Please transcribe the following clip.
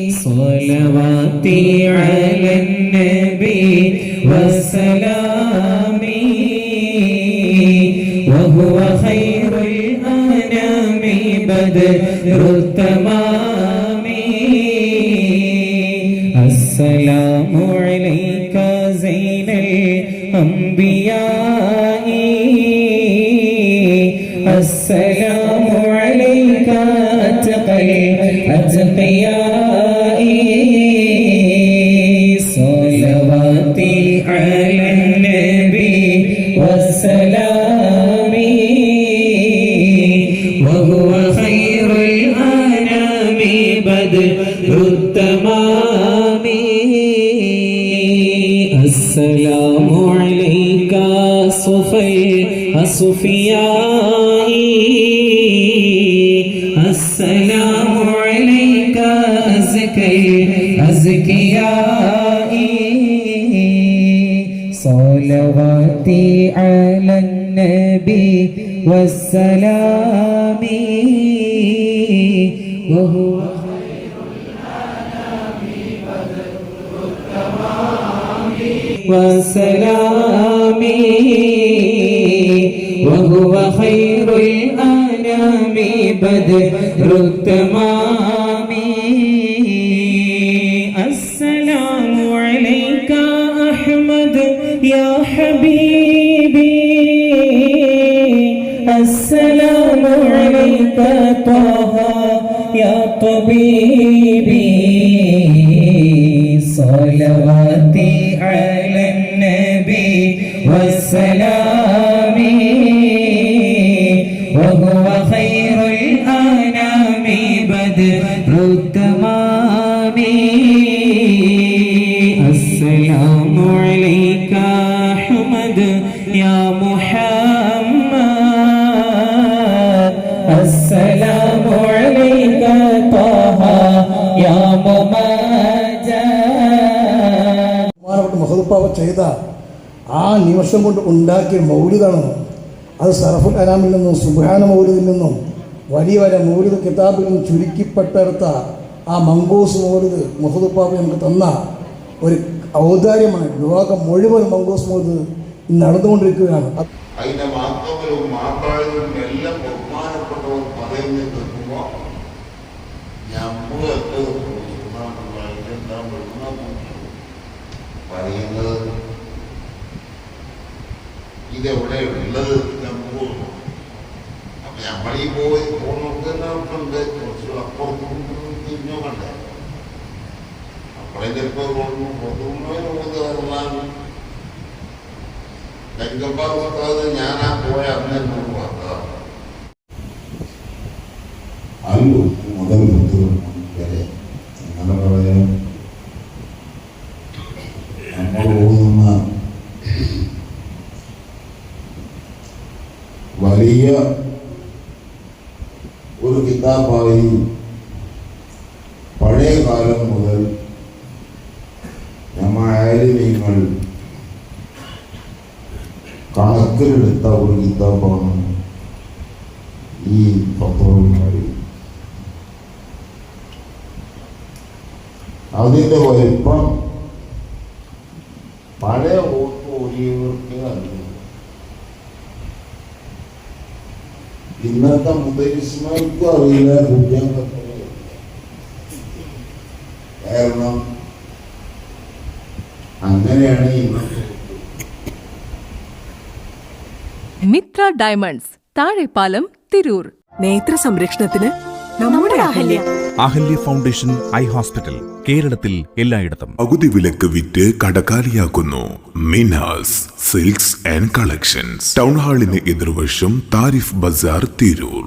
صلواتي على النبي وسلامي وهو خير الأنام بدر التمام السلام عليك زين الأنبياء. السلام عليك أتقى الأتقياء. على النبي والسلام وهو خير الأنام بدر التمام. السلام عليك صفي الصفياء السلام عليك أزكي أزكياء صلواتي على النبي والسلام. وهو وسلامي وهو خير الأنام بدر التمام السلام عليك. يا حبيبي السلام عليك طه يا طبيبي صلواتي على النبي والسلام وهو خير الأنام بدر യാ മുഹമ്മദ് അസ്സലാമു അലൈക ത്വഹ യാ മുമാജ മാറവട്ട് മഹദുപ്പാവ ചെയ്ത ആ നിമിഷം കൊണ്ട് ഉണ്ടാക്കിയ മൗലിദാണ് അത്. സറഫുൽ അലാമിൽ നിന്നും സുബാന മൗലിദിൽ നിന്നും വലിയ വലിയ മൗലിദ് കിതാബിൽ നിന്നും ചുരുക്കിപ്പെട്ടെടുത്ത ആ മംഗൂസ് മൗലിദ് മുഹദുപ്പാവ് നമുക്ക് തന്ന ഒരു ഔദാര്യമാണ്. ലോകം മുഴുവൻ മംഗൂസ് മൗലിദ് നടന്നുകൊണ്ടിരിക്കുകയാണ്. അത് അതിന്റെ മാത്രവും മാപ്പാഴും എല്ലാം പോയി പോകുന്നുണ്ട് കുറച്ച് അപ്പുറത്തും തിരിഞ്ഞോ കണ്ടേ അപ്പോഴതിന്റെ ഇപ്പൊ പുറത്തുകൊണ്ടുപോയി ലങ്കമ്പാർവത്താത് ഞാൻ ആ പോയ അന്ന് എന്നോട് പറഞ്ഞതാണ് അല്ലു മുതൽ വരെ അങ്ങനെ വലിയ ഒരു കിതാബായി പഴയ കാലം കണക്കിലെടുത്ത ഒരു കിതാബാണ് ഈ പത്രോളിമാരി അതിന്റെ വലിപ്പം പഴയ വോട്ട് ഓടിയവർക്ക് അറിയില്ല ഇന്നത്തെ മുതലിസ്മാർക്കും അറിയില്ല അറിയില്ല. കാരണം അങ്ങനെയാണ് ഇന്നത്തെ മിത്ര ഡയമണ്ട്സ് താഴെപ്പാലം തിരൂർ. നേത്ര സംരക്ഷണത്തിന് നമ്മുടെ Ahalya. Ahalya foundation eye hospital കേരളത്തിൽ എല്ലായിടത്തും. പകുതി വിലക്ക് വിറ്റ് കടക്കാലിയാക്കുന്നു Minas silks and collections. Town ഹാളിന് എതിർവശം താരിഫ് ബസാർ തിരൂർ.